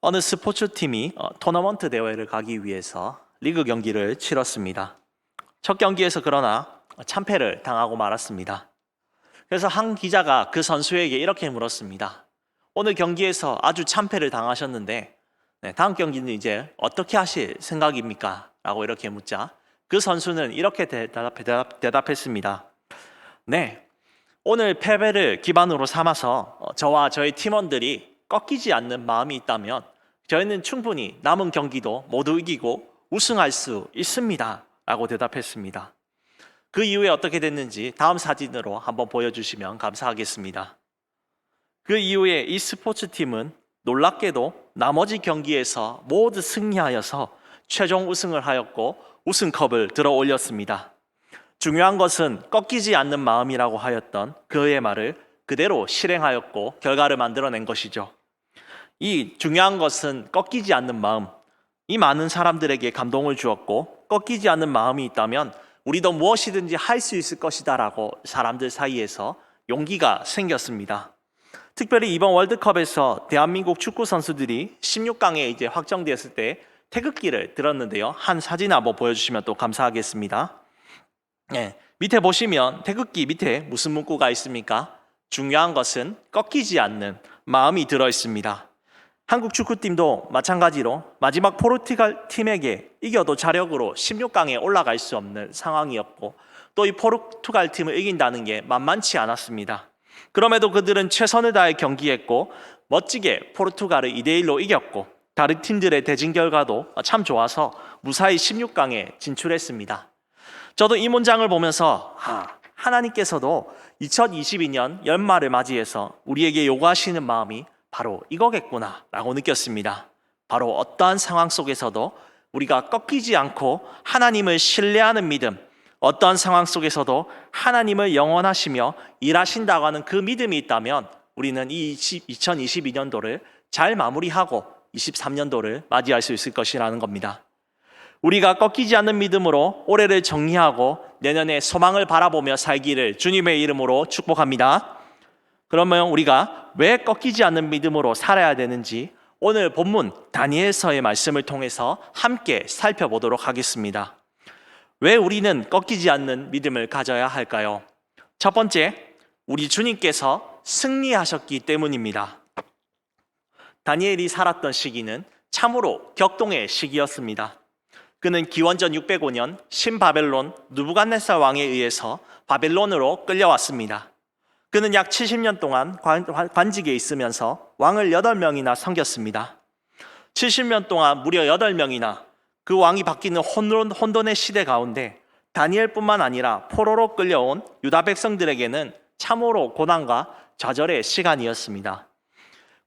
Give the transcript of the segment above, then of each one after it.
어느 스포츠 팀이 어, 토너먼트 대회를 가기 위해서 리그 경기를 치렀습니다. 첫 경기에서 그러나 참패를 당하고 말았습니다. 그래서 한 기자가 그 선수에게 이렇게 물었습니다. 오늘 경기에서 아주 참패를 당하셨는데 네, 다음 경기는 이제 어떻게 하실 생각입니까? 라고 이렇게 묻자 그 선수는 이렇게 대답, 대답, 대답했습니다. 네, 오늘 패배를 기반으로 삼아서 어, 저와 저희 팀원들이 꺾이지 않는 마음이 있다면 저희는 충분히 남은 경기도 모두 이기고 우승할 수 있습니다. 라고 대답했습니다. 그 이후에 어떻게 됐는지 다음 사진으로 한번 보여주시면 감사하겠습니다. 그 이후에 이 스포츠 팀은 놀랍게도 나머지 경기에서 모두 승리하여서 최종 우승을 하였고 우승컵을 들어 올렸습니다. 중요한 것은 꺾이지 않는 마음이라고 하였던 그의 말을 그대로 실행하였고 결과를 만들어낸 것이죠. 이 중요한 것은 꺾이지 않는 마음. 이 많은 사람들에게 감동을 주었고 꺾이지 않는 마음이 있다면 우리도 무엇이든지 할 수 있을 것이다라고 사람들 사이에서 용기가 생겼습니다. 특별히 이번 월드컵에서 대한민국 축구 선수들이 16강에 이제 확정되었을 때 태극기를 들었는데요. 한 사진 한번 보여주시면 또 감사하겠습니다. 네, 밑에 보시면 태극기 밑에 무슨 문구가 있습니까? 중요한 것은 꺾이지 않는 마음이 들어 있습니다. 한국 축구팀도 마찬가지로 마지막 포르투갈 팀에게 이겨도 자력으로 16강에 올라갈 수 없는 상황이었고 또 이 포르투갈 팀을 이긴다는 게 만만치 않았습니다. 그럼에도 그들은 최선을 다해 경기했고 멋지게 포르투갈을 2대 1로 이겼고 다른 팀들의 대진 결과도 참 좋아서 무사히 16강에 진출했습니다. 저도 이 문장을 보면서 아, 하나님께서도 2022년 연말을 맞이해서 우리에게 요구하시는 마음이 바로 이거겠구나라고 느꼈습니다. 바로 어떠한 상황 속에서도 우리가 꺾이지 않고 하나님을 신뢰하는 믿음, 어떠한 상황 속에서도 하나님을 영원하시며 일하신다고 하는 그 믿음이 있다면 우리는 이 2022년도를 잘 마무리하고 23년도를 맞이할 수 있을 것이라는 겁니다. 우리가 꺾이지 않는 믿음으로 올해를 정리하고 내년에 소망을 바라보며 살기를 주님의 이름으로 축복합니다. 그러면 우리가 왜 꺾이지 않는 믿음으로 살아야 되는지 오늘 본문 다니엘서의 말씀을 통해서 함께 살펴보도록 하겠습니다. 왜 우리는 꺾이지 않는 믿음을 가져야 할까요? 첫 번째, 우리 주님께서 승리하셨기 때문입니다. 다니엘이 살았던 시기는 참으로 격동의 시기였습니다. 그는 기원전 605년 신바벨론 누부갓네살 왕에 의해서 바벨론으로 끌려왔습니다. 그는 약 70년 동안 관, 직에 있으면서 왕을 8명이나 섬겼습니다. 70년 동안 무려 8명이나 그 왕이 바뀌는 혼돈, 혼돈 의 시대 가운데 다니엘뿐만 아니라 포로로 끌려온 유다 백성들에게는 참으로 고난과 좌절의 시간이었습니다.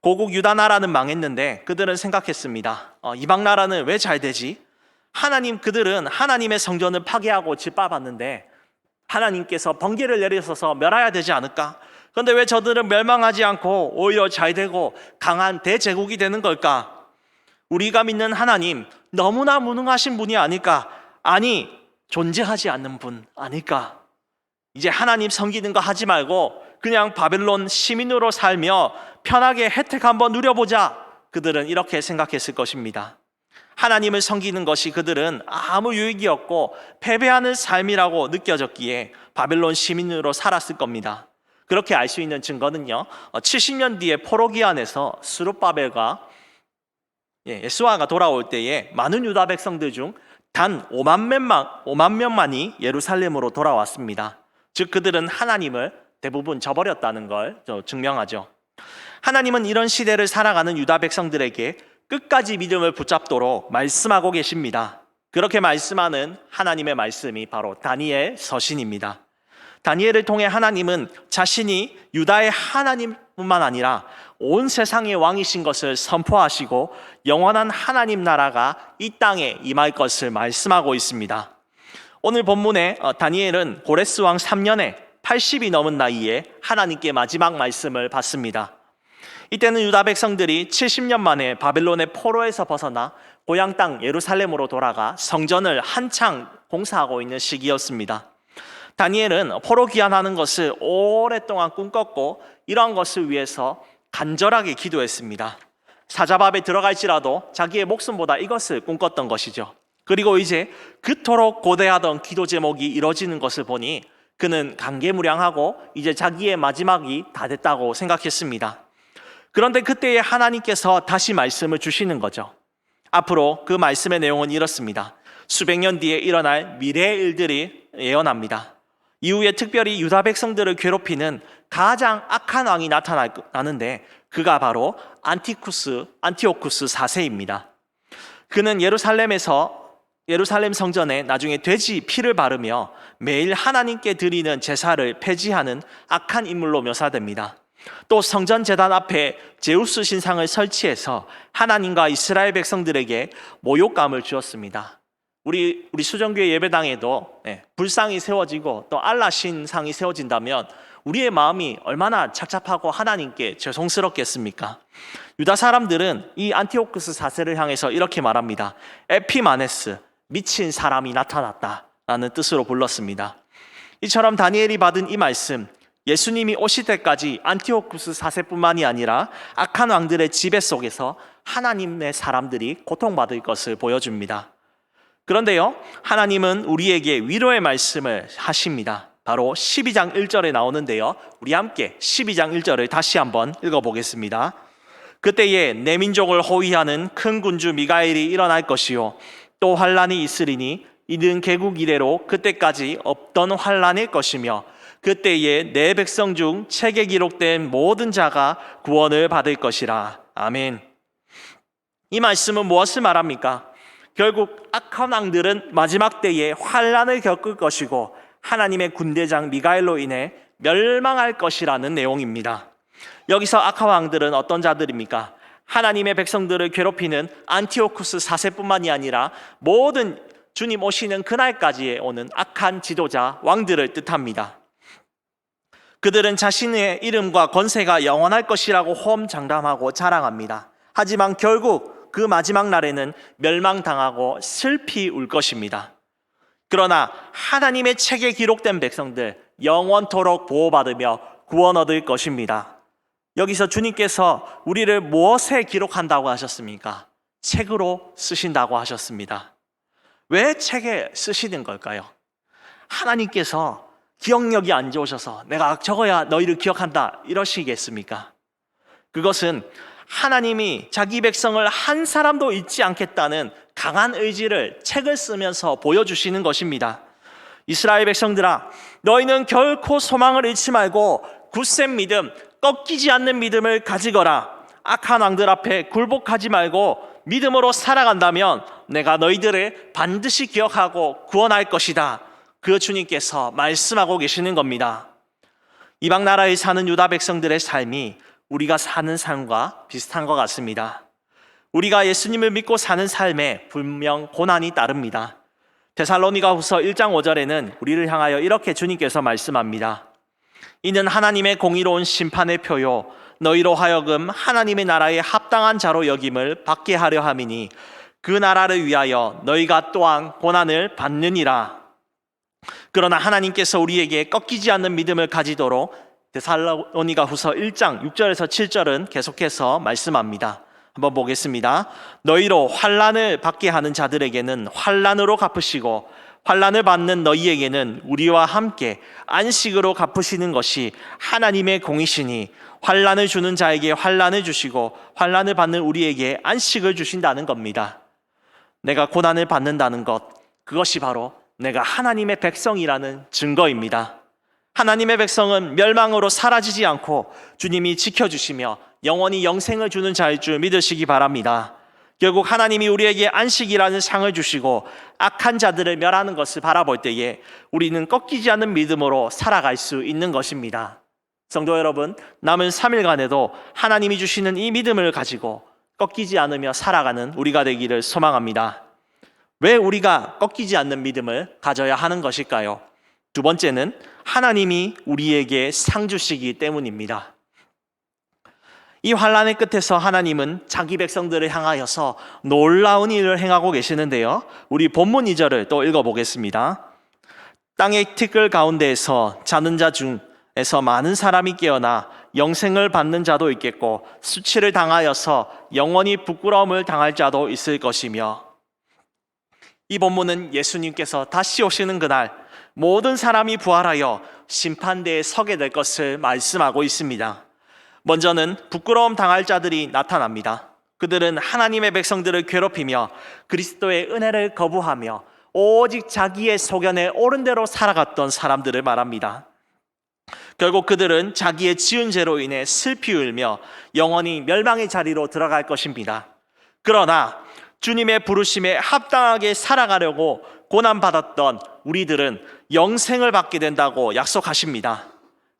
고국 유다 나라는 망했는데 그들은 생각했습니다. 어, 이방 나라는 왜 잘 되지? 하나님 그들은 하나님의 성전을 파괴하고 짓밟았는데 하나님께서 번개를 내리셔서 멸해야 되지 않을까? 그런데 왜 저들은 멸망하지 않고 오히려 잘 되고 강한 대제국이 되는 걸까? 우리가 믿는 하나님 너무나 무능하신 분이 아닐까? 아니 존재하지 않는 분 아닐까? 이제 하나님 섬기는 거 하지 말고 그냥 바벨론 시민으로 살며 편하게 혜택 한번 누려보자. 그들은 이렇게 생각했을 것입니다. 하나님을 섬기는 것이 그들은 아무 유익이 없고 패배하는 삶이라고 느껴졌기에 바벨론 시민으로 살았을 겁니다. 그렇게 알 수 있는 증거는요. 70년 뒤에 포로기안에서 수르바벨과 예, 예수아가 돌아올 때에 많은 유다 백성들 중 단 5만 명만 5만 명만이 예루살렘으로 돌아왔습니다. 즉 그들은 하나님을 대부분 저버렸다는 걸 증명하죠. 하나님은 이런 시대를 살아가는 유다 백성들에게 끝까지 믿음을 붙잡도록 말씀하고 계십니다. 그렇게 말씀하는 하나님의 말씀이 바로 다니엘 서신입니다. 다니엘을 통해 하나님은 자신이 유다의 하나님뿐만 아니라 온 세상의 왕이신 것을 선포하시고 영원한 하나님 나라가 이 땅에 임할 것을 말씀하고 있습니다. 오늘 본문에 어, 다니엘은 고레스 왕 3년에 80이 넘은 나이에 하나님께 마지막 말씀을 받습니다. 이때는 유다 백성들이 70년 만에 바벨론의 포로에서 벗어나 고향 땅 예루살렘으로 돌아가 성전을 한창 공사하고 있는 시기였습니다. 다니엘은 포로 귀환하는 것을 오랫동안 꿈꿨고 이러한 것을 위해서 간절하게 기도했습니다. 사자밥에 들어갈지라도 자기의 목숨보다 이것을 꿈꿨던 것이죠. 그리고 이제 그토록 고대하던 기도 제목이 이뤄지는 것을 보니 그는 감개무량하고 이제 자기의 마지막이 다 됐다고 생각했습니다. 그런데 그때에 하나님께서 다시 말씀을 주시는 거죠. 앞으로 그 말씀의 내용은 이렇습니다. 수백 년 뒤에 일어날 미래의 일들이 예언합니다. 이후에 특별히 유다 백성들을 괴롭히는 가장 악한 왕이 나타나는데 그가 바로 안티쿠스 안티오쿠스 4세입니다. 그는 예루살렘에서 예루살렘 성전에 나중에 돼지 피를 바르며 매일 하나님께 드리는 제사를 폐지하는 악한 인물로 묘사됩니다. 또 성전 제단 앞에 제우스 신상을 설치해서 하나님과 이스라엘 백성들에게 모욕감을 주었습니다. 우리 우리 수정교회 예배당에도 네, 불상이 세워지고 또 알라 신상이 세워진다면 우리의 마음이 얼마나 착잡하고 하나님께 죄송스럽겠습니까? 유다 사람들은 이 안티오쿠스 4세를 향해서 이렇게 말합니다. 에피마네스 미친 사람이 나타났다라는 뜻으로 불렀습니다. 이처럼 다니엘이 받은 이 말씀 예수님이 오실 때까지 안티오쿠스 4세뿐만이 아니라 악한 왕들의 지배 속에서 하나님의 사람들이 고통받을 것을 보여줍니다. 그런데요, 하나님은 우리에게 위로의 말씀을 하십니다. 바로 12장 1절에 나오는데요. 우리 함께 12장 1절을 다시 한번 읽어보겠습니다. 그때에 내 민족을 호위하는 큰 군주 미가엘이 일어날 것이요. 또 환란이 있으리니 이는 개국 이래로 그때까지 없던 환란일 것이며 그때에 내 백성 중 책에 기록된 모든 자가 구원을 받을 것이라. 아멘. 이 말씀은 무엇을 말합니까? 결국 악한 왕들은 마지막 때에 환란을 겪을 것이고 하나님의 군대장 미가엘로 인해 멸망할 것이라는 내용입니다. 여기서 악한 왕들은 어떤 자들입니까? 하나님의 백성들을 괴롭히는 안티오쿠스 4세뿐만이 아니라 모든 주님 오시는 그날까지 오는 악한 지도자 왕들을 뜻합니다. 그들은 자신의 이름과 권세가 영원할 것이라고 험장담하고 자랑합니다. 하지만 결국 그 마지막 날에는 멸망당하고 슬피 울 것입니다. 그러나 하나님의 책에 기록된 백성들 영원토록 보호받으며 구원 얻을 것입니다. 여기서 주님께서 우리를 무엇에 기록한다고 하셨습니까? 책으로 쓰신다고 하셨습니다. 왜 책에 쓰시는 걸까요? 하나님께서 기억력이 안 좋으셔서 내가 적어야 너희를 기억한다 이러시겠습니까? 그것은 하나님이 자기 백성을 한 사람도 잊지 않겠다는 강한 의지를 책을 쓰면서 보여주시는 것입니다. 이스라엘 백성들아, 너희는 결코 소망을 잃지 말고 굳센 믿음, 꺾이지 않는 믿음을 가지거라. 악한 왕들 앞에 굴복하지 말고 믿음으로 살아간다면 내가 너희들을 반드시 기억하고 구원할 것이다. 그 주님께서 말씀하고 계시는 겁니다. 이방 나라에 사는 유다 백성들의 삶이 우리가 사는 삶과 비슷한 것 같습니다. 우리가 예수님을 믿고 사는 삶에 분명 고난이 따릅니다. 데살로니가 후서 1장 5절에는 우리를 향하여 이렇게 주님께서 말씀합니다. 이는 하나님의 공의로운 심판의 표요 너희로 하여금 하나님의 나라에 합당한 자로 여김을 받게 하려 함이니 그 나라를 위하여 너희가 또한 고난을 받느니라. 그러나 하나님께서 우리에게 꺾이지 않는 믿음을 가지도록 데살로니가 후서 1장 6절에서 7절은 계속해서 말씀합니다. 한번 보겠습니다. 너희로 환란을 받게 하는 자들에게는 환란으로 갚으시고 환란을 받는 너희에게는 우리와 함께 안식으로 갚으시는 것이 하나님의 공이시니 환란을 주는 자에게 환란을 주시고 환란을 받는 우리에게 안식을 주신다는 겁니다. 내가 고난을 받는다는 것 그것이 바로 내가 하나님의 백성이라는 증거입니다. 하나님의 백성은 멸망으로 사라지지 않고 주님이 지켜주시며 영원히 영생을 주는 자일 줄 믿으시기 바랍니다. 결국 하나님이 우리에게 안식이라는 상을 주시고 악한 자들을 멸하는 것을 바라볼 때에 우리는 꺾이지 않는 믿음으로 살아갈 수 있는 것입니다. 성도 여러분, 남은 3일간에도 하나님이 주시는 이 믿음을 가지고 꺾이지 않으며 살아가는 우리가 되기를 소망합니다. 왜 우리가 꺾이지 않는 믿음을 가져야 하는 것일까요? 두 번째는 하나님이 우리에게 상 주시기 때문입니다. 이 환란의 끝에서 하나님은 자기 백성들을 향하여서 놀라운 일을 행하고 계시는데요. 우리 본문 2절을 또 읽어보겠습니다. 땅의 티끌 가운데에서 자는 자 중에서 많은 사람이 깨어나 영생을 받는 자도 있겠고 수치를 당하여서 영원히 부끄러움을 당할 자도 있을 것이며 이 본문은 예수님께서 다시 오시는 그날 모든 사람이 부활하여 심판대에 서게 될 것을 말씀하고 있습니다. 먼저는 부끄러움 당할 자들이 나타납니다. 그들은 하나님의 백성들을 괴롭히며 그리스도의 은혜를 거부하며 오직 자기의 소견에 옳은 대로 살아갔던 사람들을 말합니다. 결국 그들은 자기의 지은 죄로 인해 슬피 울며 영원히 멸망의 자리로 들어갈 것입니다. 그러나 주님의 부르심에 합당하게 살아가려고 고난받았던 우리들은 영생을 받게 된다고 약속하십니다.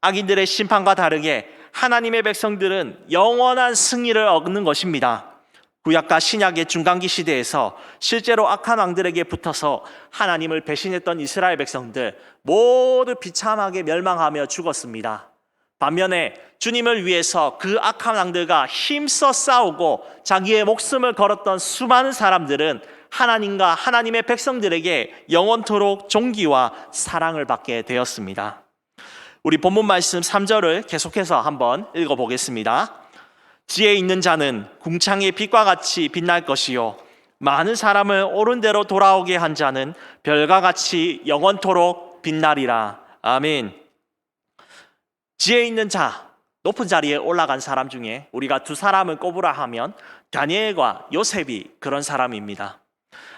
악인들의 심판과 다르게 하나님의 백성들은 영원한 승리를 얻는 것입니다. 구약과 신약의 중간기 시대에서 실제로 악한 왕들에게 붙어서 하나님을 배신했던 이스라엘 백성들 모두 비참하게 멸망하며 죽었습니다. 반면에 주님을 위해서 그 악한 왕들과 힘써 싸우고 자기의 목숨을 걸었던 수많은 사람들은 하나님과 하나님의 백성들에게 영원토록 존귀와 사랑을 받게 되었습니다. 우리 본문 말씀 3절을 계속해서 한번 읽어 보겠습니다. 지혜 있는 자는 궁창의 빛과 같이 빛날 것이요 많은 사람을 옳은 대로 돌아오게 한 자는 별과 같이 영원토록 빛나리라. 아멘. 지혜 있는 자, 높은 자리에 올라간 사람 중에 우리가 두 사람을 꼽으라 하면 다니엘과 요셉이 그런 사람입니다.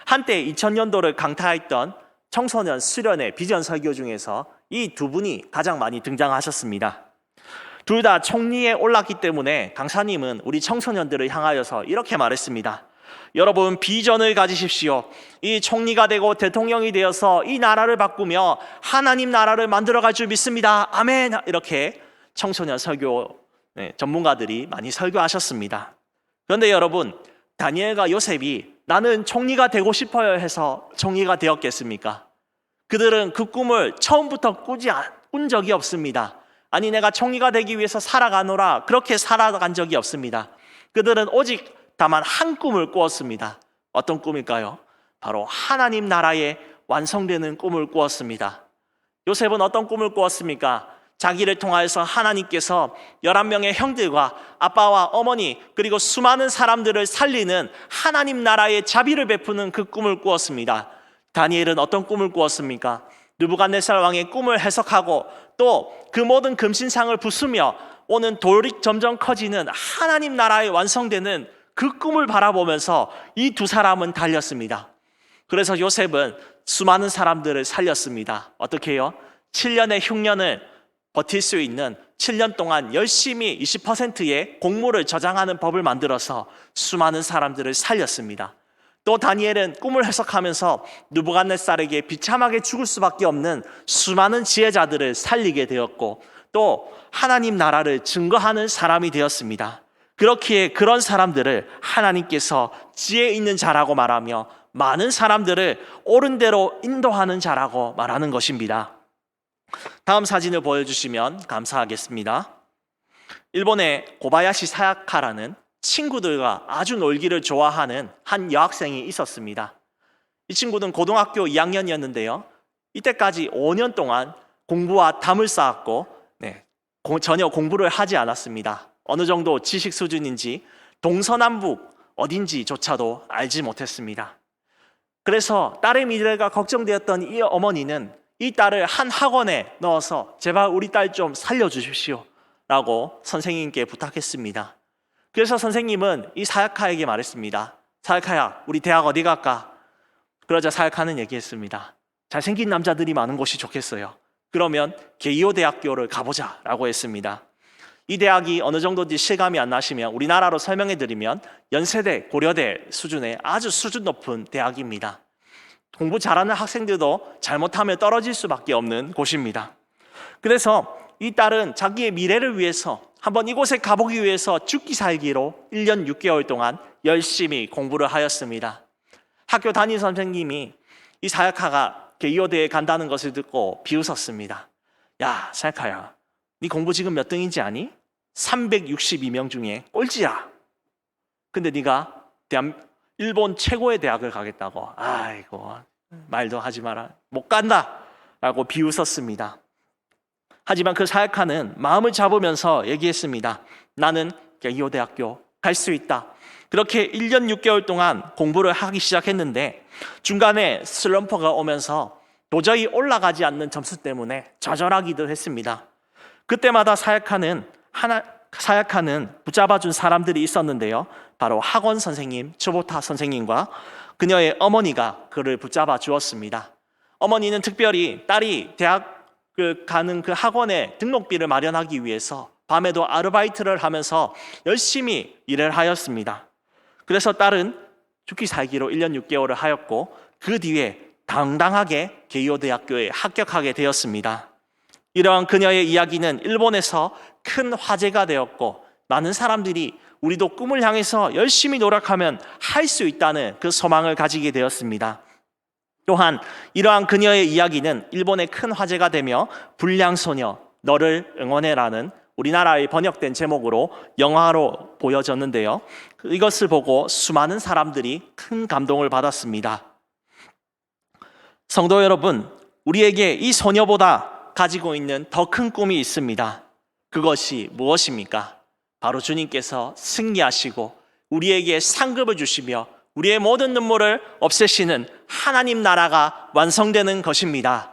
한때 2000년도를 강타했던 청소년 수련회 비전 설교 중에서 이 두 분이 가장 많이 등장하셨습니다. 둘 다 총리에 올랐기 때문에 강사님은 우리 청소년들을 향하여서 이렇게 말했습니다. 여러분 비전을 가지십시오. 이 총리가 되고 대통령이 되어서 이 나라를 바꾸며 하나님 나라를 만들어 갈 줄 믿습니다. 아멘. 이렇게 청소년 설교 네, 전문가들이 많이 설교하셨습니다. 그런데 여러분 다니엘과 요셉이 나는 총리가 되고 싶어요 해서 총리가 되었겠습니까? 그들은 그 꿈을 처음부터 꾸지 않- 꾼 적이 없습니다. 아니 내가 총리가 되기 위해서 살아가노라 그렇게 살아간 적이 없습니다. 그들은 오직 다만 한 꿈을 꾸었습니다. 어떤 꿈일까요? 바로 하나님 나라의 완성되는 꿈을 꾸었습니다. 요셉은 어떤 꿈을 꾸었습니까? 자기를 통하여서 하나님께서 11명의 형들과 아빠와 어머니 그리고 수많은 사람들을 살리는 하나님 나라의 자비를 베푸는 그 꿈을 꾸었습니다. 다니엘은 어떤 꿈을 꾸었습니까? 느부갓네살 왕의 꿈을 해석하고 또 그 모든 금신상을 부수며 오는 돌이 점점 커지는 하나님 나라의 완성되는 그 꿈을 바라보면서 이 두 사람은 달렸습니다. 그래서 요셉은 수많은 사람들을 살렸습니다. 어떻게 해요? 7년의 흉년을 버틸 수 있는 7년 동안 열심히 20%의 공모를 저장하는 법을 만들어서 수많은 사람들을 살렸습니다. 또 다니엘은 꿈을 해석하면서 누부갓네살에게 비참하게 죽을 수밖에 없는 수많은 지혜자들을 살리게 되었고 또 하나님 나라를 증거하는 사람이 되었습니다. 그렇기에 그런 사람들을 하나님께서 지혜 있는 자라고 말하며 많은 사람들을 옳은 대로 인도하는 자라고 말하는 것입니다. 다음 사진을 보여주시면 감사하겠습니다. 일본의 고바야시 사야카라는 친구들과 아주 놀기를 좋아하는 한 여학생이 있었습니다. 이 친구는 고등학교 2학년이었는데요. 이때까지 5년 동안 공부와 담을 쌓았고 네, 고- 전혀 공부를 하지 않았습니다. 어느 정도 지식 수준인지 동서남북 어딘지조차도 알지 못했습니다. 그래서 딸의 미래가 걱정되었던 이 어머니는 이 딸을 한 학원에 넣어서 제발 우리 딸 좀 살려주십시오. 라고 선생님께 부탁했습니다. 그래서 선생님은 이 사약카에게 말했습니다. 사약카야, 우리 대학 어디 갈까? 그러자 사약카는 얘기했습니다. 잘생긴 남자들이 많은 곳이 좋겠어요. 그러면 게이오 대학교를 가보자 라고 했습니다. 이 대학이 어느 정도인지 실감이 안 나시면 우리나라로 설명해 드리면 연세대, 고려대 수준의 아주 수준 높은 대학입니다. 공부 잘하는 학생들도 잘못하면 떨어질 수밖에 없는 곳입니다. 그래서 이 딸은 자기의 미래를 위해서 한번 이곳에 가보기 위해서 죽기 살기로 1년 6개월 동안 열심히 공부를 하였습니다. 학교 담임 선생님이 이 사야카가 게이오대에 간다는 것을 듣고 비웃었습니다. 야, 사야카야. 네 공부 지금 몇 등인지 아니? 362명 중에 꼴찌야. 근데 네가 대한 일본 최고의 대학을 가겠다고. 아이고 말도 하지 마라. 못 간다. 라고 비웃었습니다. 하지만 그 사역하는 마음을 잡으면서 얘기했습니다. 나는 게이오 대학교 갈 수 있다. 그렇게 1년 6개월 동안 공부를 하기 시작했는데 중간에 슬럼프가 오면서 도저히 올라가지 않는 점수 때문에 좌절하기도 했습니다. 그때마다 사역하는 하나 사역하는 붙잡아준 사람들이 있었는데요. 바로 학원 선생님, 초보타 선생님과 그녀의 어머니가 그를 붙잡아 주었습니다. 어머니는 특별히 딸이 대학 그 가는 그 학원에 등록비를 마련하기 위해서 밤에도 아르바이트를 하면서 열심히 일을 하였습니다. 그래서 딸은 죽기 살기로 1년 6개월을 하였고 그 뒤에 당당하게 게이오 대학교에 합격하게 되었습니다. 이러한 그녀의 이야기는 일본에서 큰 화제가 되었고 많은 사람들이 우리도 꿈을 향해서 열심히 노력하면 할 수 있다는 그 소망을 가지게 되었습니다. 또한 이러한 그녀의 이야기는 일본의 큰 화제가 되며 불량소녀 너를 응원해라는 우리나라에 번역된 제목으로 영화로 보여졌는데요. 이것을 보고 수많은 사람들이 큰 감동을 받았습니다. 성도 여러분, 우리에게 이 소녀보다 가지고 있는 더 큰 꿈이 있습니다. 그것이 무엇입니까? 바로 주님께서 승리하시고 우리에게 상급을 주시며 우리의 모든 눈물을 없애시는 하나님 나라가 완성되는 것입니다.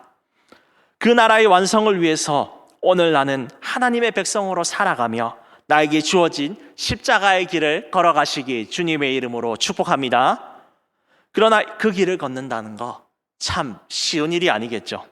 그 나라의 완성을 위해서 오늘 나는 하나님의 백성으로 살아가며 나에게 주어진 십자가의 길을 걸어가시기 주님의 이름으로 축복합니다. 그러나 그 길을 걷는다는 거 참 쉬운 일이 아니겠죠.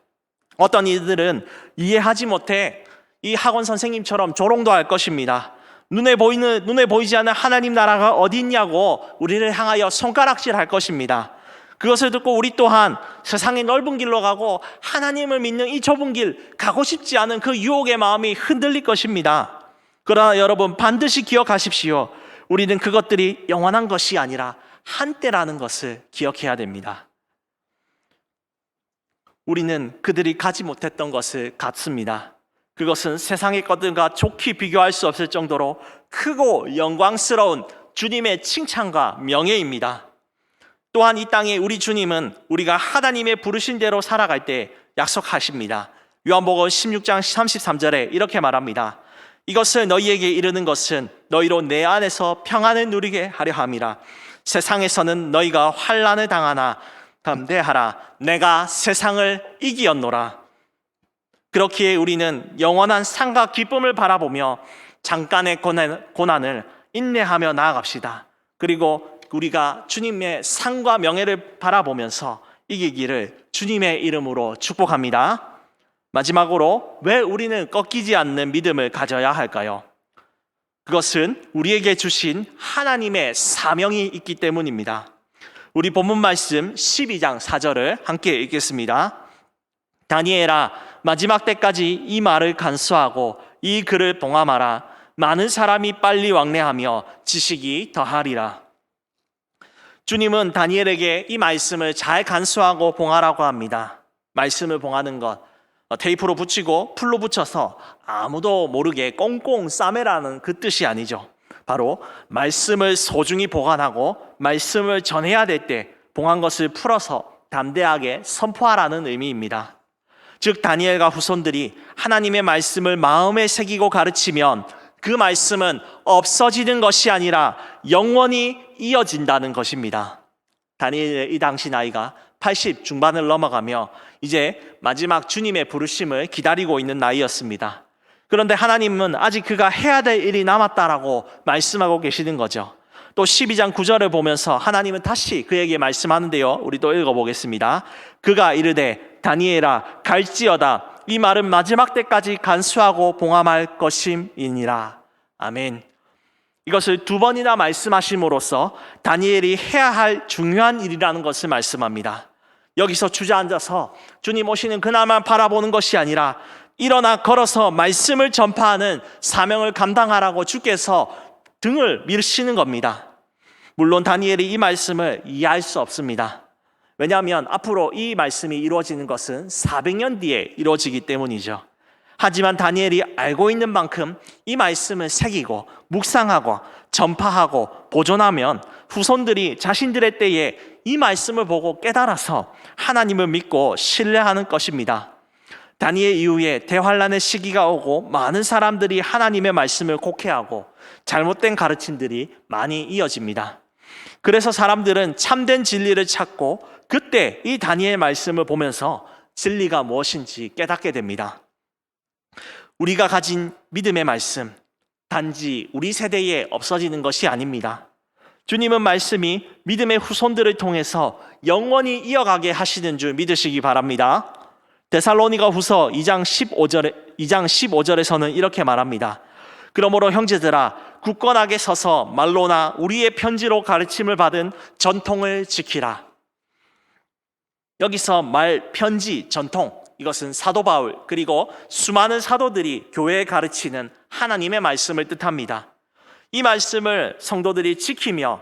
어떤 이들은 이해하지 못해 이 학원 선생님처럼 조롱도 할 것입니다. 눈에 보이는 눈에 보이지 않는 하나님 나라가 어디 있냐고 우리를 향하여 손가락질 할 것입니다. 그것을 듣고 우리 또한 세상의 넓은 길로 가고 하나님을 믿는 이 좁은 길 가고 싶지 않은 그 유혹의 마음이 흔들릴 것입니다. 그러나 여러분 반드시 기억하십시오. 우리는 그것들이 영원한 것이 아니라 한때라는 것을 기억해야 됩니다. 우리는 그들이 가지 못했던 것을 갖습니다. 그것은 세상의 것들과 좋게 비교할 수 없을 정도로 크고 영광스러운 주님의 칭찬과 명예입니다. 또한 이 땅에 우리 주님은 우리가 하나님의 부르신 대로 살아갈 때 약속하십니다. 요한복음 16장 33절에 이렇게 말합니다. 이것을 너희에게 이르는 것은 너희로 내 안에서 평안을 누리게 하려 함이라. 세상에서는 너희가 환란을 당하나 담대하라. 내가 세상을 이기었노라. 그렇기에 우리는 영원한 상과 기쁨을 바라보며 잠깐의 고난, 고난을 인내하며 나아갑시다. 그리고 우리가 주님의 상과 명예를 바라보면서 이기기를 주님의 이름으로 축복합니다. 마지막으로 왜 우리는 꺾이지 않는 믿음을 가져야 할까요? 그것은 우리에게 주신 하나님의 사명이 있기 때문입니다. 우리 본문 말씀 12장 4절을 함께 읽겠습니다. 다니엘아 마지막 때까지 이 말을 간수하고 이 글을 봉함하라 많은 사람이 빨리 왕래하며 지식이 더하리라. 주님은 다니엘에게 이 말씀을 잘 간수하고 봉하라고 합니다. 말씀을 봉하는 것 어, 테이프로 붙이고 풀로 붙여서 아무도 모르게 꽁꽁 싸매라는 그 뜻이 아니죠. 바로 말씀을 소중히 보관하고 말씀을 전해야 될 때 봉한 것을 풀어서 담대하게 선포하라는 의미입니다. 즉 다니엘과 후손들이 하나님의 말씀을 마음에 새기고 가르치면 그 말씀은 없어지는 것이 아니라 영원히 이어진다는 것입니다. 다니엘의 이 당시 나이가 80 중반을 넘어가며 이제 마지막 주님의 부르심을 기다리고 있는 나이였습니다. 그런데 하나님은 아직 그가 해야 될 일이 남았다라고 말씀하고 계시는 거죠. 또 12장 9절을 보면서 하나님은 다시 그에게 말씀하는데요. 우리 또 읽어보겠습니다. 그가 이르되 다니엘아 갈지어다 이 말은 마지막 때까지 간수하고 봉함할 것임이니라. 아멘. 이것을 두 번이나 말씀하심으로써 다니엘이 해야 할 중요한 일이라는 것을 말씀합니다. 여기서 주저앉아서 주님 오시는 그날만 바라보는 것이 아니라 일어나 걸어서 말씀을 전파하는 사명을 감당하라고 주께서 등을 밀시는 겁니다. 물론 다니엘이 이 말씀을 이해할 수 없습니다. 왜냐하면 앞으로 이 말씀이 이루어지는 것은 400년 뒤에 이루어지기 때문이죠. 하지만 다니엘이 알고 있는 만큼 이 말씀을 새기고 묵상하고 전파하고 보존하면 후손들이 자신들의 때에 이 말씀을 보고 깨달아서 하나님을 믿고 신뢰하는 것입니다. 다니엘 이후에 대환란의 시기가 오고 많은 사람들이 하나님의 말씀을 곡해하고 잘못된 가르침들이 많이 이어집니다. 그래서 사람들은 참된 진리를 찾고 그때 이 다니엘 말씀을 보면서 진리가 무엇인지 깨닫게 됩니다. 우리가 가진 믿음의 말씀, 단지 우리 세대에 없어지는 것이 아닙니다. 주님은 말씀이 믿음의 후손들을 통해서 영원히 이어가게 하시는 줄 믿으시기 바랍니다. 데살로니가 후서 2장 15절에 2장 15절에서는 이렇게 말합니다. 그러므로 형제들아 굳건하게 서서 말로나 우리의 편지로 가르침을 받은 전통을 지키라. 여기서 말 편지 전통 이것은 사도 바울 그리고 수많은 사도들이 교회에 가르치는 하나님의 말씀을 뜻합니다. 이 말씀을 성도들이 지키며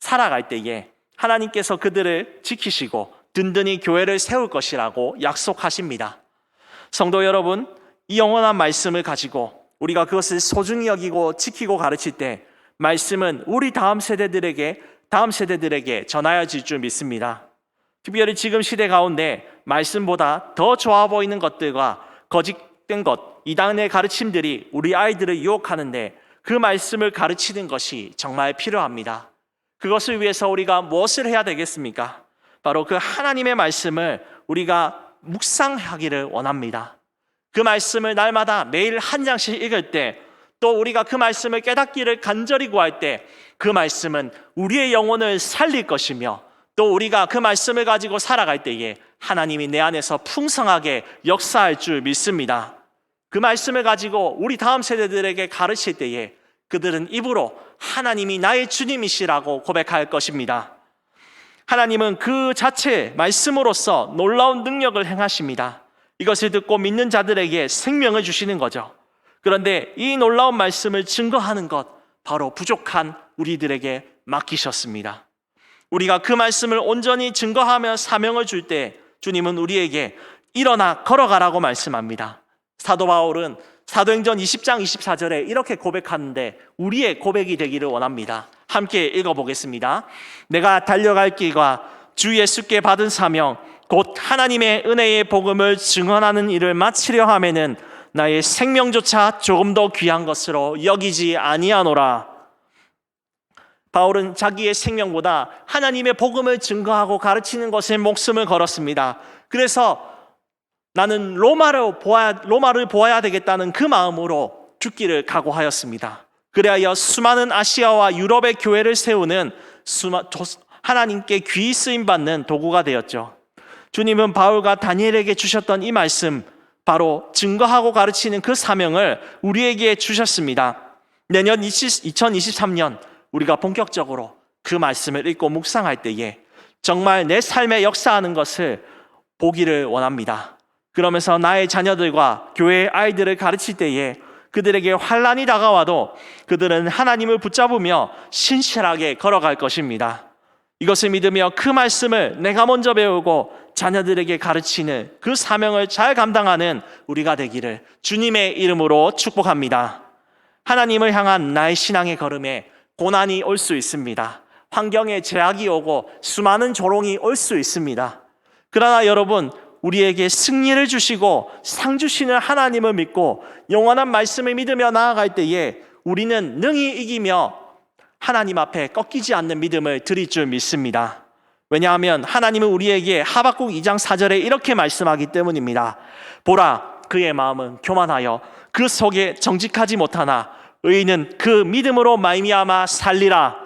살아갈 때에 하나님께서 그들을 지키시고 든든히 교회를 세울 것이라고 약속하십니다. 성도 여러분, 이 영원한 말씀을 가지고 우리가 그것을 소중히 여기고 지키고 가르칠 때 말씀은 우리 다음 세대들에게 다음 세대들에게 전하여질 줄 믿습니다. 특별히 지금 시대 가운데 말씀보다 더 좋아 보이는 것들과 거짓된 것, 이단의 가르침들이 우리 아이들을 유혹하는데 그 말씀을 가르치는 것이 정말 필요합니다. 그것을 위해서 우리가 무엇을 해야 되겠습니까? 바로 그 하나님의 말씀을 우리가 묵상하기를 원합니다. 그 말씀을 날마다 매일 한 장씩 읽을 때 또 우리가 그 말씀을 깨닫기를 간절히 구할 때 그 말씀은 우리의 영혼을 살릴 것이며 또 우리가 그 말씀을 가지고 살아갈 때에 하나님이 내 안에서 풍성하게 역사할 줄 믿습니다. 그 말씀을 가지고 우리 다음 세대들에게 가르칠 때에 그들은 입으로 하나님이 나의 주님이시라고 고백할 것입니다. 하나님은 그 자체 말씀으로서 놀라운 능력을 행하십니다. 이것을 듣고 믿는 자들에게 생명을 주시는 거죠. 그런데 이 놀라운 말씀을 증거하는 것 바로 부족한 우리들에게 맡기셨습니다. 우리가 그 말씀을 온전히 증거하며 사명을 줄 때 주님은 우리에게 일어나 걸어가라고 말씀합니다. 사도 바울은 사도행전 20장 24절에 이렇게 고백하는데 우리의 고백이 되기를 원합니다. 함께 읽어보겠습니다. 내가 달려갈 길과 주 예수께 받은 사명 곧 하나님의 은혜의 복음을 증언하는 일을 마치려 하면은 나의 생명조차 조금 더 귀한 것으로 여기지 아니하노라. 바울은 자기의 생명보다 하나님의 복음을 증거하고 가르치는 것에 목숨을 걸었습니다. 그래서 나는 로마를 보아야, 로마를 보아야 되겠다는 그 마음으로 죽기를 각오하였습니다. 그리하여 수많은 아시아와 유럽의 교회를 세우는 수마, 하나님께 귀 쓰임 받는 도구가 되었죠. 주님은 바울과 다니엘에게 주셨던 이 말씀, 바로 증거하고 가르치는 그 사명을 우리에게 주셨습니다. 내년 2023년 우리가 본격적으로 그 말씀을 읽고 묵상할 때에 정말 내 삶에 역사하는 것을 보기를 원합니다. 그러면서 나의 자녀들과 교회의 아이들을 가르칠 때에 그들에게 환란이 다가와도 그들은 하나님을 붙잡으며 신실하게 걸어갈 것입니다. 이것을 믿으며 그 말씀을 내가 먼저 배우고 자녀들에게 가르치는 그 사명을 잘 감당하는 우리가 되기를 주님의 이름으로 축복합니다. 하나님을 향한 나의 신앙의 걸음에 고난이 올 수 있습니다. 환경에 제약이 오고 수많은 조롱이 올 수 있습니다. 그러나 여러분, 우리에게 승리를 주시고 상 주시는 하나님을 믿고 영원한 말씀을 믿으며 나아갈 때에 우리는 능히 이기며 하나님 앞에 꺾이지 않는 믿음을 드릴 줄 믿습니다. 왜냐하면 하나님은 우리에게 하박국 2장 4절에 이렇게 말씀하기 때문입니다. 보라 그의 마음은 교만하여 그 속에 정직하지 못하나 의인은 그 믿음으로 말미암아 살리라.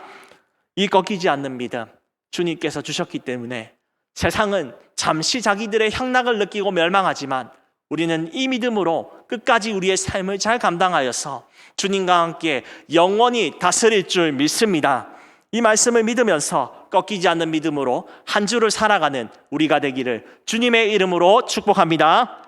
이 꺾이지 않는 믿음 주님께서 주셨기 때문에 세상은 잠시 자기들의 향락을 느끼고 멸망하지만 우리는 이 믿음으로 끝까지 우리의 삶을 잘 감당하여서 주님과 함께 영원히 다스릴 줄 믿습니다. 이 말씀을 믿으면서 꺾이지 않는 믿음으로 한 주를 살아가는 우리가 되기를 주님의 이름으로 축복합니다.